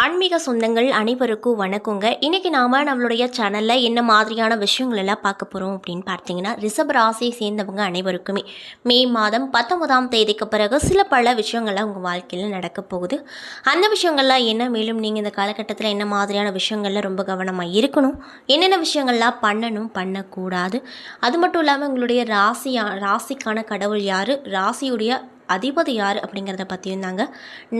ஆன்மீக சொந்தங்கள் அனைவருக்கும் வணக்கங்க. இன்றைக்கி நாம் நம்மளுடைய சேனலில் என்ன மாதிரியான விஷயங்கள் எல்லாம் பார்க்க போகிறோம் அப்படின்னு பார்த்தீங்கன்னா ரிஷப ராசியை சேர்ந்தவங்க அனைவருக்குமே. மே மாதம் பத்தொன்பதாம் தேதிக்கு பிறகு சில பல விஷயங்கள்லாம் உங்கள் வாழ்க்கையில் நடக்க போகுது. அந்த விஷயங்கள்லாம் என்ன? மேலும் நீங்கள் இந்த காலகட்டத்தில் என்ன மாதிரியான விஷயங்களில் ரொம்ப கவனமாக இருக்கணும்? என்னென்ன விஷயங்கள்லாம் பண்ணணும்? பண்ணக்கூடாது. அது மட்டும் இல்லாமல் உங்களுடைய ராசியா ராசிக்கான கடவுள் யார்? ராசியுடைய அதிபதி யார் அப்படிங்கிறத பற்றியும் தாங்க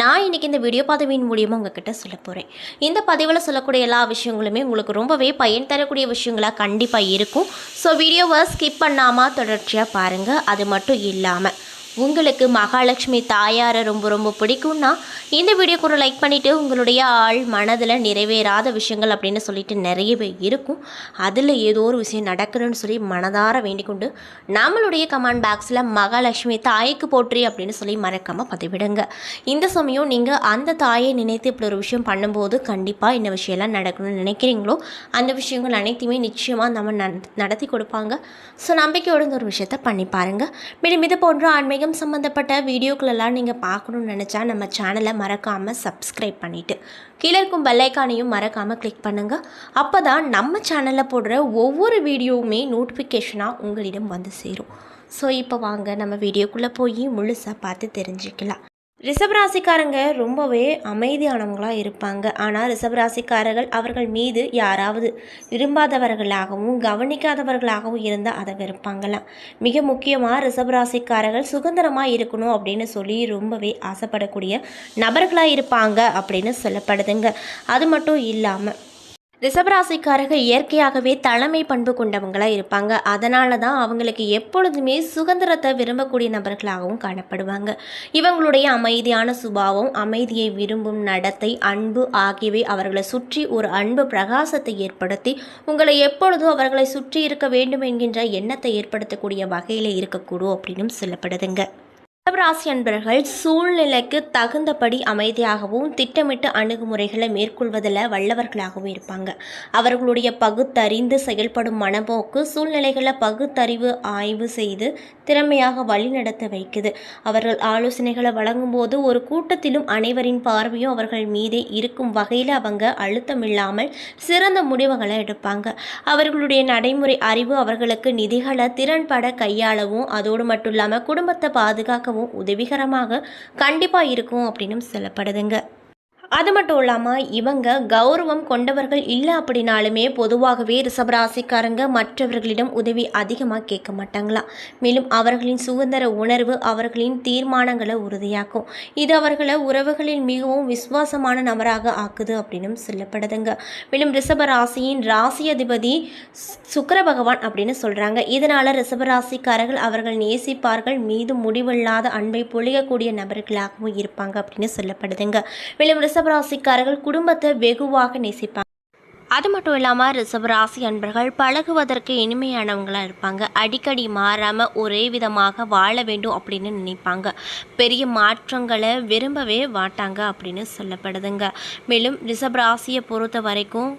நான் இன்றைக்கி இந்த வீடியோ பதவியின் மூலியமாக உங்ககிட்ட சொல்ல போகிறேன் இந்த பதிவில் சொல்லக்கூடிய எல்லா விஷயங்களுமே உங்களுக்கு ரொம்பவே பயன் தரக்கூடிய விஷயங்களாக கண்டிப்பாக இருக்கும். ஸோ வீடியோவை ஸ்கிப் பண்ணாமல் தொடர்ச்சியாக பாருங்கள் அது மட்டும் இல்லாமல் உங்களுக்கு மகாலட்சுமி தாயாரை ரொம்ப ரொம்ப பிடிக்கும்னா இந்த வீடியோக்கு ஒரு லைக் பண்ணிவிட்டு உங்களுடைய ஆள் மனதில் நிறைவேறாத விஷயங்கள் அப்படின்னு சொல்லிட்டு நிறையவே இருக்கும். அதில் ஏதோ ஒரு விஷயம் நடக்கணும்னு சொல்லி மனதார வேண்டிக்கொண்டு நம்மளுடைய கமெண்ட் பாக்ஸில் மகாலட்சுமி தாய்க்கு போற்றி அப்படின்னு சொல்லி மறக்காமல் பதிவிடுங்க. இந்த சமயம் நீங்கள் அந்த தாயை நினைத்து இப்படி ஒரு விஷயம் பண்ணும்போது கண்டிப்பாக இந்த விஷயம்லாம் நடக்கணும்னு நினைக்கிறீங்களோ அந்த விஷயங்கள் அனைத்தையுமே நிச்சயமாக நம்ம நடத்தி கொடுப்பாங்க. ஸோ நம்பிக்கையோட இந்த ஒரு விஷயத்த பண்ணி பாருங்கள் மேலும் இது போன்ற ஆன்மீகம் சம்மந்தப்பட்ட வீடியோக்களெல்லாம் நீங்கள் பார்க்கணும்னு நினச்சா நம்ம சேனலை மறக்காமல் சப்ஸ்கிரைப் பண்ணிவிட்டு கீழே இருக்கும் பெல்லைக்கானையும் மறக்காமல் கிளிக் பண்ணுங்கள் அப்போ தான் நம்ம சேனலில் போடுற ஒவ்வொரு வீடியோவுமே நோட்டிஃபிகேஷனாக உங்களிடம் வந்து சேரும். ஸோ இப்போ வாங்க நம்ம வீடியோக்குள்ளே போய் முழுசாக பார்த்து தெரிஞ்சுக்கலாம். ரிஷபராசிக்காரங்க ரொம்பவே அமைதியானவங்களாக இருப்பாங்க. ஆனால் ரிஷபராசிக்காரர்கள் அவர்கள் மீது யாராவது விரும்பாதவர்களாகவும் கவனிக்காதவர்களாகவும் இருந்தால் அதை வெறுப்பாங்களாம். மிக முக்கியமாக ரிஷபராசிக்காரர்கள் சுதந்திரமாக இருக்கணும் அப்படின்னு சொல்லி ரொம்பவே ஆசைப்படக்கூடிய நபர்களாக இருப்பாங்க அப்படின்னு சொல்லப்படுதுங்க. அது மட்டும் இல்லாமல் ரிஷபராசிக்காரர்கள் இயற்கையாகவே தலைமை பண்பு கொண்டவங்களாக இருப்பாங்க. அதனால தான் அவங்களுக்கு எப்பொழுதுமே சுதந்திரத்தை விரும்பக்கூடிய நபர்களாகவும் காணப்படுவாங்க. இவங்களுடைய அமைதியான சுபாவம் அமைதியை விரும்பும் நடத்தை அன்பு ஆகியவை அவர்களை சுற்றி ஒரு அன்பு பிரகாசத்தை ஏற்படுத்தி உங்களை எப்பொழுதும் அவர்களை சுற்றி இருக்க வேண்டும் என்கின்ற எண்ணத்தை ஏற்படுத்தக்கூடிய வகையில் இருக்கக்கூடும் அப்படின்னும் சொல்லப்படுதுங்க. ரிஷபராசி அன்பர்கள் சூழ்நிலைக்கு தகுந்தபடி அமைதியாகவும் திட்டமிட்டு அணுகுமுறைகளை மேற்கொள்வதில் வல்லவர்களாகவும் இருப்பாங்க. அவர்களுடைய பகுத்தறிந்து செயல்படும் மனப்போக்கு சூழ்நிலைகளை பகுத்தறிவு ஆய்வு செய்து திறமையாக வழிநடத்த வைக்குது. அவர்கள் ஆலோசனைகளை வழங்கும்போது ஒரு கூட்டத்திலும் அனைவரின் பார்வையும் அவர்கள் மீதே இருக்கும் வகையில் அவங்க அழுத்தமில்லாமல் சிறந்த முடிவுகளை எடுப்பாங்க. அவர்களுடைய நடைமுறை அறிவு அவர்களுக்கு நிதிகளை திறன்பட கையாளவும் அதோடு மட்டும் இல்லாமல் குடும்பத்தை பாதுகாக்க பார்க்கவும் உதவிகரமாக கண்டிப்பாக இருக்கும் அப்படின்னு சொல்லப்படுதுங்க. அது மட்டும் இல்லாமல் இவங்க கௌரவம் கொண்டவர்கள் இல்லை அப்படின்னாலுமே பொதுவாகவே ரிஷபராசிக்காரங்க மற்றவர்களிடம் உதவி அதிகமாக கேட்க மாட்டாங்களாம் மேலும் அவர்களின் சுதந்திர உணர்வு அவர்களின் தீர்மானங்களை உறுதியாக்கும். இது அவர்களை உறவுகளில் மிகவும் விசுவாசமான நபராக ஆக்குது அப்படின்னு சொல்லப்படுதுங்க. மேலும் ரிஷபராசியின் ராசி அதிபதி சுக்கர பகவான் அப்படின்னு சொல்கிறாங்க இதனால் ரிஷபராசிக்காரர்கள் அவர்கள் நேசிப்பார்கள். மீது முடிவில்லாத அன்பை பொழியக்கூடிய நபர்களாகவும் இருப்பாங்க அப்படின்னு சொல்லப்படுதுங்க. மேலும் ரிஷபராசிக்காரர்கள் குடும்பத்தை வெகுவாக நேசிப்பாங்க. அது மட்டும் இல்லாமல் ரிஷபராசி அன்பர்கள் பழகுவதற்கு இனிமையானவங்களாக இருப்பாங்க. அடிக்கடி மாறாமல் ஒரே விதமாக வாழ வேண்டும் அப்படின்னு நினைப்பாங்க. பெரிய மாற்றங்களை விரும்பவே மாட்டாங்க அப்படின்னு சொல்லப்படுதுங்க. மேலும் ரிஷபராசியை பொறுத்த வரைக்கும்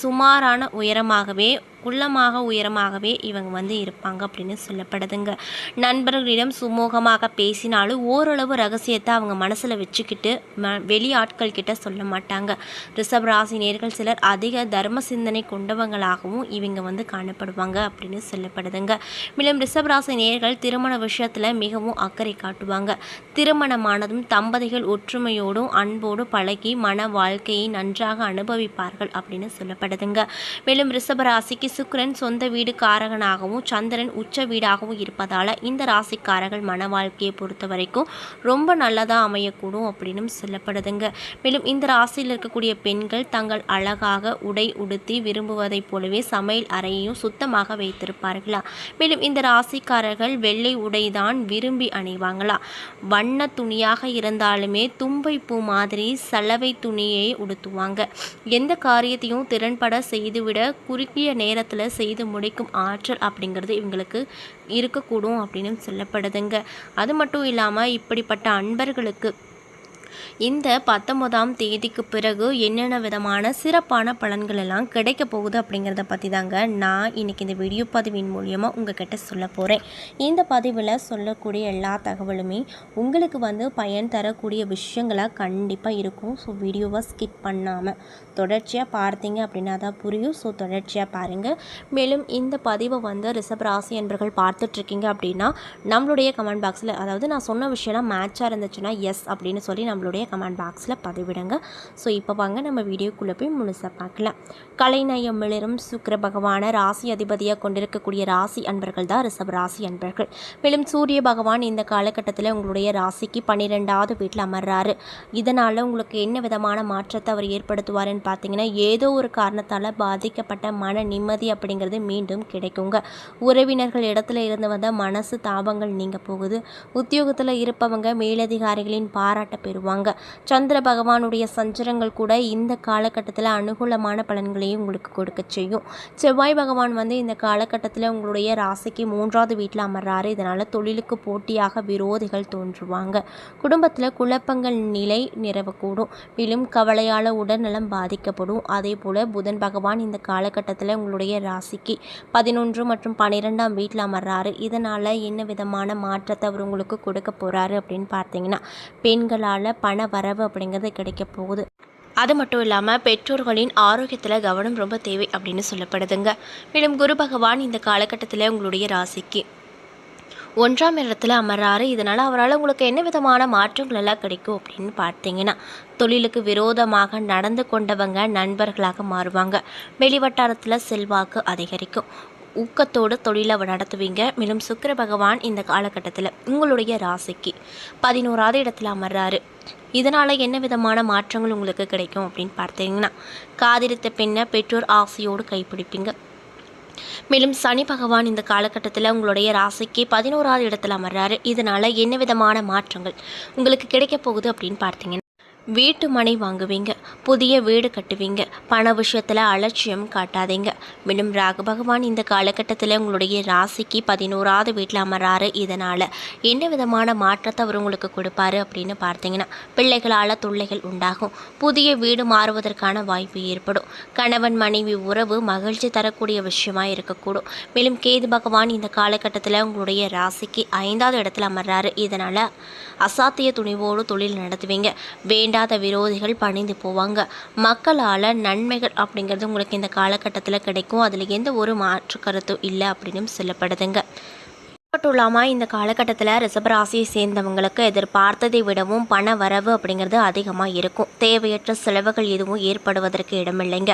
சுமாரான உயரமாகவே குள்ளமாக உயரமாகவே இவங்க வந்து இருப்பாங்க அப்படின்னு சொல்லப்படுதுங்க. நண்பர்களிடம் சுமூகமாக பேசினாலும் ஓரளவு ரகசியத்தை அவங்க மனசில் வச்சுக்கிட்டு ம வெளி ஆட்கள் கிட்ட சொல்ல மாட்டாங்க. ரிஷப் ராசி நேர்கள் சிலர் அதிக தர்ம சிந்தனை கொண்டவங்களாகவும் இவங்க வந்து காணப்படுவாங்க அப்படின்னு சொல்லப்படுதுங்க. மேலும் ரிஷப் ராசி நேர்கள் திருமண விஷயத்தில் மிகவும் அக்கறை காட்டுவாங்க. திருமணமானதும் தம்பதிகள் ஒற்றுமையோடும் அன்போடு பழகி மன வாழ்க்கையை நன்றாக அனுபவிப்பார்கள் அப்படின்னு சொல்லப்படுதுங்க. மேலும் ரிஷபராசிக்கு சுக்கிரன் சொந்த வீடு காரகனாகவும் சந்திரன் உச்ச வீடாகவும் இருப்பதால் இந்த ராசிக்காரர்கள் மன வாழ்க்கையை பொறுத்த வரைக்கும் ரொம்ப நல்லதாக அமையக்கூடும் அப்படின்னு சொல்லப்படுதுங்க. மேலும் இந்த ராசியில் இருக்கக்கூடிய பெண்கள் தங்கள் அழகாக உடை உடுத்தி விரும்புவதைப் போலவே சமையல் அறையையும் சுத்தமாக வைத்திருப்பார்களா? மேலும் இந்த ராசிக்காரர்கள் வெள்ளை உடைதான் விரும்பி அணிவாங்களா? வண்ண துணியாக இருந்தாலுமே தும்பை பூ மாதிரி சலவை துணியை உடுத்துவாங்க. எந்த காரியத்தையும் திறன்பட செய்துவிட குறுகிய நேரத்தில் செய்து முடிக்கும் ஆற்றல் அப்படிங்கிறது இவங்களுக்கு இருக்கக்கூடும் அப்படின்னு சொல்லப்படுதுங்க. அது மட்டும் இல்லாமல் இப்படிப்பட்ட அன்பர்களுக்கு இந்த பத்தொன்பதாம் தேதிக்கு பிறகு என்னென்ன விதமான சிறப்பான பலன்கள் எல்லாம் கிடைக்க போகுது அப்படிங்கிறத பற்றி தாங்க நான் இன்னைக்கு இந்த வீடியோ பதிவின் மூலியமாக உங்ககிட்ட சொல்ல போகிறேன் இந்த பதிவில் சொல்லக்கூடிய எல்லா தகவலுமே உங்களுக்கு வந்து பயன் தரக்கூடிய விஷயங்களாக கண்டிப்பாக இருக்கும். ஸோ வீடியோவை ஸ்கிப் பண்ணாமல் தொடர்ச்சியாக பார்த்தீங்க அப்படின்னா தான் புரியும். ஸோ தொடர்ச்சியாக பாருங்கள் மேலும் இந்த பதிவை வந்து ரிசப் ராசி என்பர்கள் பார்த்துட்ருக்கீங்க அப்படின்னா நம்மளுடைய கமெண்ட் பாக்ஸில் அதாவது நான் சொன்ன விஷயம்லாம் மேட்சாக இருந்துச்சுன்னா எஸ் அப்படின்னு சொல்லி நம்மளுடைய கமெண்ட் பாக்ஸில் பதிவிடுங்க. ஸோ இப்போ வாங்க நம்ம வீடியோக்குள்ளே போய் முழுசாக பார்க்கலாம். கலைநயம் மிளரும் சுக்கிர பகவானை ராசி அதிபதியாக கொண்டிருக்கக்கூடிய ராசி அன்பர்கள் தான் ரிஷப ராசி அன்பர்கள். மேலும் சூரிய பகவான் இந்த காலகட்டத்தில் உங்களுடைய ராசிக்கு பன்னிரெண்டாவது வீட்டில் அமர்றாரு. இதனால் உங்களுக்கு என்ன விதமான மாற்றத்தை அவர் ஏற்படுத்துவாருன்னு பார்த்தீங்கன்னா ஏதோ ஒரு காரணத்தால் பாதிக்கப்பட்ட மன நிம்மதி அப்படிங்கிறது மீண்டும் கிடைக்குங்க. உறவினர்கள் இடத்துல இருந்து வந்த மனசு தாபங்கள் நீங்க போகுது. உத்தியோகத்தில் இருப்பவங்க மேலதிகாரிகளின் பாராட்ட பெறுவாங்க. சந்திர பகவானுடைய சஞ்சரங்கள் கூட இந்த காலகட்டத்தில் அனுகூலமான பலன்களையும் உங்களுக்கு கொடுக்க செய்யும். செவ்வாய் பகவான் வந்து இந்த காலகட்டத்தில் உங்களுடைய ராசிக்கு மூன்றாவது வீட்டில் அமர்றாரு. இதனால் தொழிலுக்கு போட்டியாக விரோதிகள் தோன்றுவாங்க. குடும்பத்தில் குழப்பங்கள் நிலை நிறவக்கூடும் மேலும் கவலையால் உடல்நலம் பாதிக்கப்படும். அதே போல் புதன் பகவான் இந்த காலகட்டத்தில் உங்களுடைய ராசிக்கு பதினொன்று மற்றும் பன்னிரெண்டாம் வீட்டில் அமர்றாரு. இதனால் என்ன விதமான மாற்றத்தை அவர் உங்களுக்கு கொடுக்க போகிறாரு அப்படின்னு பார்த்தீங்கன்னா பெண்களால் பண வரவு அப்படிங்கிறது கிடைக்க போகுது. அது மட்டும் இல்லாமல் பெற்றோர்களின் ஆரோக்கியத்தில் கவனம் ரொம்ப தேவை அப்படின்னு சொல்லப்படுதுங்க. மேலும் குரு பகவான் இந்த காலகட்டத்தில் உங்களுடைய ராசிக்கு ஒன்றாம் இடத்துல அமர்றாரு. இதனால் அவரால் உங்களுக்கு என்ன விதமான மாற்றங்கள் எல்லாம் கிடைக்கும் அப்படின்னு பார்த்தீங்கன்னா தொழிலுக்கு விரோதமாக நடந்து கொண்டவங்க நண்பர்களாக மாறுவாங்க. வெளிவட்டாரத்தில் செல்வாக்கு அதிகரிக்கும். ஊக்கத்தோடு தொழிலை நடத்துவீங்க. மேலும் சுக்கர பகவான் இந்த காலகட்டத்தில் உங்களுடைய ராசிக்கு பதினோராவது இடத்துல அமர்றாரு. இதனால் என்ன விதமான மாற்றங்கள் உங்களுக்கு கிடைக்கும் அப்படின்னு பார்த்தீங்கன்னா காதிரித்த பெண்ணை பெற்றோர் ஆசையோடு கைப்பிடிப்பீங்க. மேலும் சனி பகவான் இந்த காலகட்டத்தில் உங்களுடைய ராசிக்கு பதினோராவது இடத்துல அமர்றாரு. இதனால் என்ன விதமான மாற்றங்கள் உங்களுக்கு கிடைக்க போகுது அப்படின்னு பார்த்தீங்கன்னா வீட்டு மனை வாங்குவீங்க புதிய வீடு கட்டுவீங்க பண விஷயத்தில் அலட்சியம் காட்டாதீங்க. மேலும் ராகு பகவான் இந்த காலகட்டத்தில் உங்களுடைய ராசிக்கு பதினோராவது வீட்டில் அமராரு இதனால் என்ன விதமான மாற்றத்தை அவர் உங்களுக்கு கொடுப்பாரு அப்படின்னு பார்த்தீங்கன்னா பிள்ளைகளால் தொல்லைகள் உண்டாகும். புதிய வீடு மாறுவதற்கான வாய்ப்பு ஏற்படும். கணவன் மனைவி உறவு மகிழ்ச்சி தரக்கூடிய விஷயமாக இருக்கக்கூடும். மேலும் கேது பகவான் இந்த காலகட்டத்தில் உங்களுடைய ராசிக்கு ஐந்தாவது இடத்துல அமர்றாரு. இதனால் அசாத்திய துணிவோடு தொழில் நடத்துவீங்க. வேண்டாத விரோதிகள் பணிந்து போவாங்க. மக்களால் நன்மைகள் அப்படிங்கிறது உங்களுக்கு இந்த காலகட்டத்தில் கிடைக்கும். அதில் எந்த ஒரு மாற்று கருத்தும் இல்லை அப்படின்னு சொல்லப்படுதுங்க. மட்டும் இல்லாமல் இந்த காலகட்டத்தில் ரிசபராசியை சேர்ந்தவங்களுக்கு எதிர்பார்த்ததை விடவும் பண வரவு அப்படிங்கிறது அதிகமாக இருக்கும். தேவையற்ற செலவுகள் எதுவும் ஏற்படுவதற்கு இடமில்லைங்க.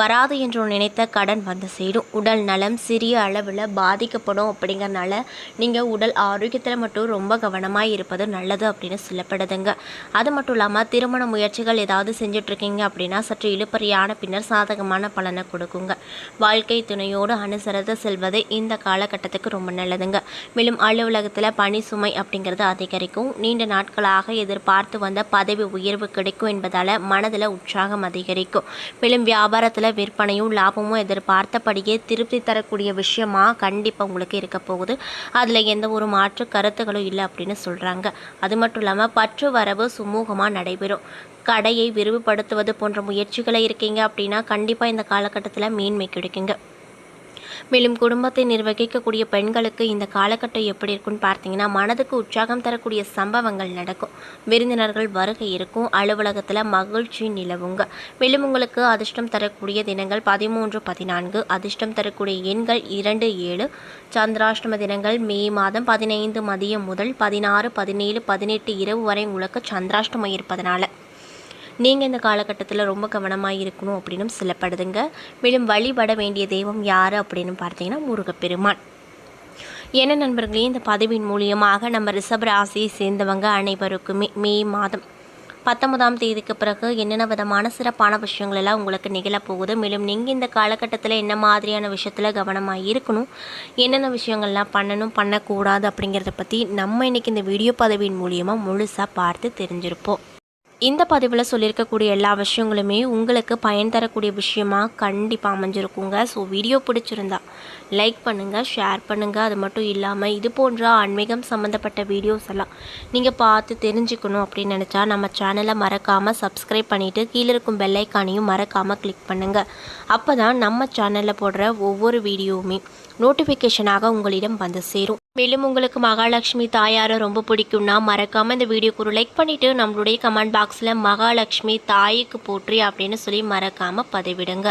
வராது என்று நினைத்த கடன் வந்து சேரும். உடல் நலம் சிறிய அளவில் பாதிக்கப்படும் அப்படிங்கிறனால நீங்கள் உடல் ஆரோக்கியத்தில் மட்டும் ரொம்ப கவனமாக இருப்பது நல்லது அப்படின்னு சொல்லப்படுதுங்க. அது மட்டும் இல்லாமல் திருமண முயற்சிகள் ஏதாவது செஞ்சிட்ருக்கீங்க அப்படின்னா சற்று இழுப்பறியான பின்னர் சாதகமான பலனை கொடுக்குங்க. வாழ்க்கை துணையோடு அனுசரித்து செல்வது இந்த காலகட்டத்துக்கு ரொம்ப நல்லதுங்க. மேலும் அலுவலகத்தில் பணி சுமை அப்படிங்கிறது அதிகரிக்கும். நீண்ட நாட்களாக எதிர்பார்த்து வந்த பதவி உயர்வு கிடைக்கும் என்பதால் மனதில் உற்சாகம் அதிகரிக்கும். மேலும் வியாபாரத்தில் விற்பனையும் லாபமும் எதிர்பார்த்தபடியே திருப்தி தரக்கூடிய விஷயமா கண்டிப்பாக உங்களுக்கு இருக்க போகுது. அதில் எந்த ஒரு மாற்று கருத்துகளும் இல்லை அப்படின்னு சொல்கிறாங்க அது மட்டும் இல்லாமல் பற்று வரவு சுமூகமாக நடைபெறும். கடையை விரிவுபடுத்துவது போன்ற முயற்சிகளை இருக்கீங்க அப்படின்னா கண்டிப்பாக இந்த காலகட்டத்தில் மேன்மை கிடைக்குங்க. மேலும் குடும்பத்தை நிர்வகிக்கக்கூடிய பெண்களுக்கு இந்த காலகட்டம் எப்படி இருக்குன்னு பார்த்தீங்கன்னா மனதுக்கு உற்சாகம் தரக்கூடிய சம்பவங்கள் நடக்கும். விருந்தினர்கள் வருகை இருக்கும். அலுவலகத்தில் மகிழ்ச்சி நிலவுங்க. மேலும் உங்களுக்கு அதிர்ஷ்டம் தரக்கூடிய தினங்கள் பதிமூன்று பதினான்கு. அதிர்ஷ்டம் தரக்கூடிய எண்கள் இரண்டு ஏழு. சந்திராஷ்டம தினங்கள் மே மாதம் பதினைந்து மதியம் முதல் பதினாறு பதினேழு பதினெட்டு இரவு வரை உங்களுக்கு சந்திராஷ்டமம் இருப்பதனால. நீங்கள் இந்த காலகட்டத்தில் ரொம்ப கவனமாக இருக்கணும் அப்படின்னும் சொல்லப்படுதுங்க மேலும் வழிபட வேண்டிய தெய்வம் யார் அப்படின்னு பார்த்தீங்கன்னா முருகப்பெருமான். என்ன நண்பர்களே இந்த பதவியின் மூலியமாக நம்ம ரிஷப் ராசியை சேர்ந்தவங்க அனைவருக்குமே மே மாதம் பத்தொன்பதாம் தேதிக்கு பிறகு என்னென்ன விதமான சிறப்பான விஷயங்கள் எல்லாம் உங்களுக்கு நிகழப்போகுது. மேலும் நீங்கள் இந்த காலகட்டத்தில் என்ன மாதிரியான விஷயத்தில் கவனமாக இருக்கணும் என்னென்ன விஷயங்கள்லாம் பண்ணணும் பண்ணக்கூடாது அப்படிங்கிறத பற்றி நம்ம இன்றைக்கி இந்த வீடியோ பதவியின் மூலியமாக முழுசாக பார்த்து தெரிஞ்சிருப்போம். இந்த பதிவில் சொல்லியிருக்கக்கூடிய எல்லா விஷயங்களுமே உங்களுக்கு பயன் தரக்கூடிய விஷயமா கண்டிப்பாக அமைஞ்சிருக்குங்க. ஸோ வீடியோ பிடிச்சிருந்தா லைக் பண்ணுங்கள் ஷேர் பண்ணுங்கள் அது மட்டும் இல்லாமல் இது போன்ற ஆன்மீகம் சம்மந்தப்பட்ட வீடியோஸ் எல்லாம் நீங்கள் பார்த்து தெரிஞ்சுக்கணும் அப்படின்னு நினச்சா நம்ம சேனலை மறக்காமல் சப்ஸ்கிரைப் பண்ணிவிட்டு கீழே இருக்கும் பெல்லைக்கானையும் மறக்காமல் கிளிக் பண்ணுங்கள் அப்போ தான் நம்ம சேனலில் போடுற ஒவ்வொரு வீடியோவுமே நோட்டிஃபிகேஷனாக உங்களிடம் வந்து சேரும். மேலும் உங்களுக்கு மகாலட்சுமி தாயாரை ரொம்ப பிடிக்கும்னா மறக்காமல் இந்த வீடியோக்கு ஒரு லைக் பண்ணிவிட்டு நம்மளுடைய கமெண்ட் பாக்ஸில் மகாலட்சுமி தாய்க்கு போற்றி அப்படின்னு சொல்லி மறக்காமல் பதிவிடுங்க.